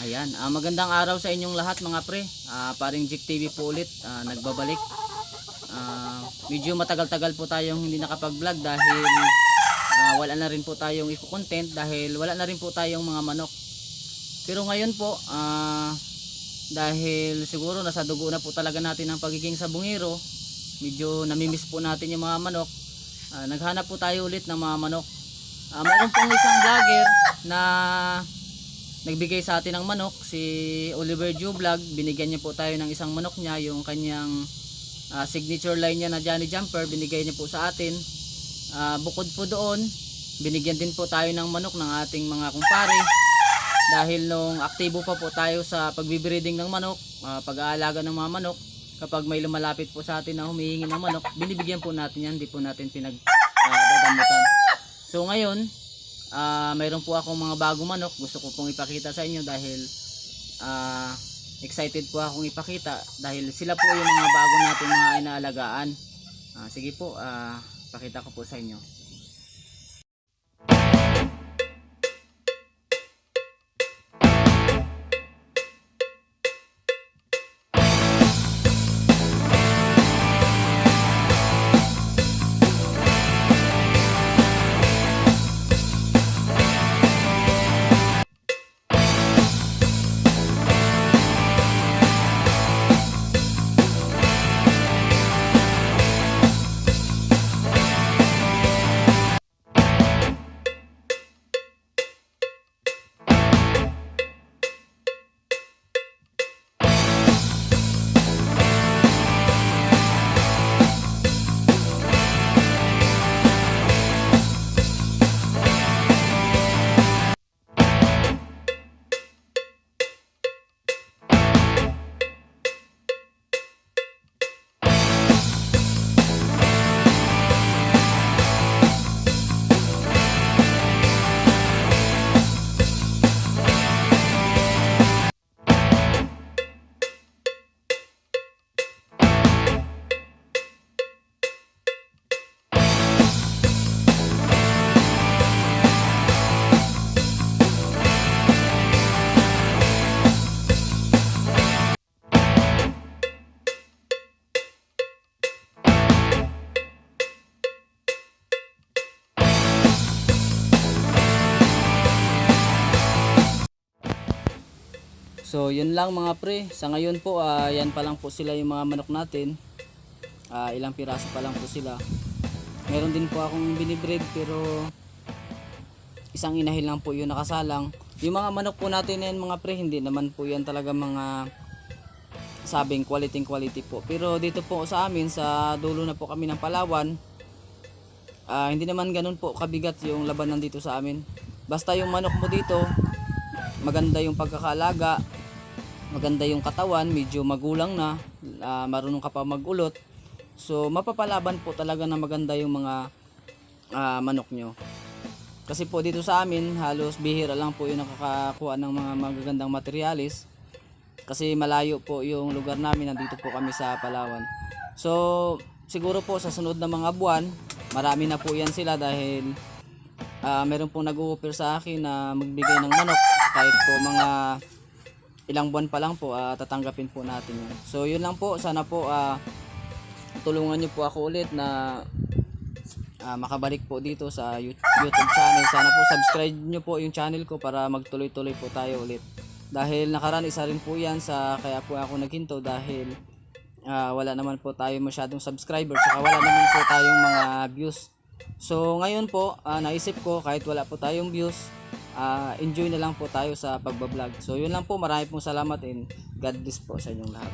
Ayan, ah, magandang araw sa inyong lahat mga pre. Ah, paring Jik TV po ulit, ah, nagbabalik. Ah, medyo matagal-tagal po tayong hindi nakapag-vlog dahil ah, wala na rin po tayong i-content dahil wala na rin po tayong mga manok. Pero ngayon po, ah, dahil siguro nasa dugo na po talaga natin ang pagiging sabungero, medyo namimiss po natin yung mga manok. Ah, naghanap po tayo ulit ng mga manok. Ah, mayroon pong isang vlogger na nagbigay sa atin ng manok si Oliver Joe Vlog. Binigyan niya po tayo ng isang manok niya yung kanyang ah, signature line niya na Johnny Jumper binigay niya po sa atin. Ah, bukod po doon binigyan din po tayo ng manok ng ating mga kumpare. Dahil nung aktibo pa po tayo sa pagbibreeding ng manok ah, pag-aalaga ng mga manok kapag may lumalapit po sa atin na humihingi ng manok binibigyan po natin yan hindi po natin pinag dadamutan. So ngayon Ah, mayroon po akong mga bagong manok. Gusto ko pong ipakita sa inyo dahil ah, excited po akong ipakita dahil sila po yung mga bago natin mga inaalagaan. Ah, sige po, ah, pakita ko po sa inyo. So, yun lang mga pre. Sa ngayon po, ah, yan pa lang po sila yung mga manok natin. Ah, ilang piraso pa lang po sila. Meron din po akong binibreed pero isang inahil lang po yung nakasalang. Yung mga manok po natin yan mga pre, hindi naman po yan talaga mga sabing quality quality po. Pero dito po sa amin, sa dulo na po kami ng Palawan, ah, hindi naman ganun po kabigat yung labanan dito sa amin. Basta yung manok mo dito, maganda yung pagkakalaga, maganda yung katawan, medyo magulang na, ah, marunong ka pa magulot. So mapapalaban po talaga na maganda yung mga ah, manok nyo. Kasi po dito sa amin, halos bihira lang po yung nakakakuha ng mga magagandang materialis. Kasi malayo po yung lugar namin, nandito po kami sa Palawan. So siguro po sa sunod na mga buwan, marami na po yan sila dahil ah meron pong nag-offer sa akin na magbigay ng manok kahit po mga ilang buwan pa lang po ah, tatanggapin po natin yun. So yun lang po, sana po ah, tulungan niyo po ako ulit na ah, makabalik po dito sa You- YouTube channel. Sana po subscribe niyo po yung channel ko para magtuloy-tuloy po tayo ulit. Dahil nakaraan isa rin po yan sa kaya po ako naghinto dahil ah, wala naman po tayo masyadong subscribers saka wala naman po tayong mga views. So ngayon po, ah, naisip ko kahit wala po tayong views, ah, enjoy na lang po tayo sa pagbablog. So yun lang po, marami pong salamat and God bless po sa inyong lahat.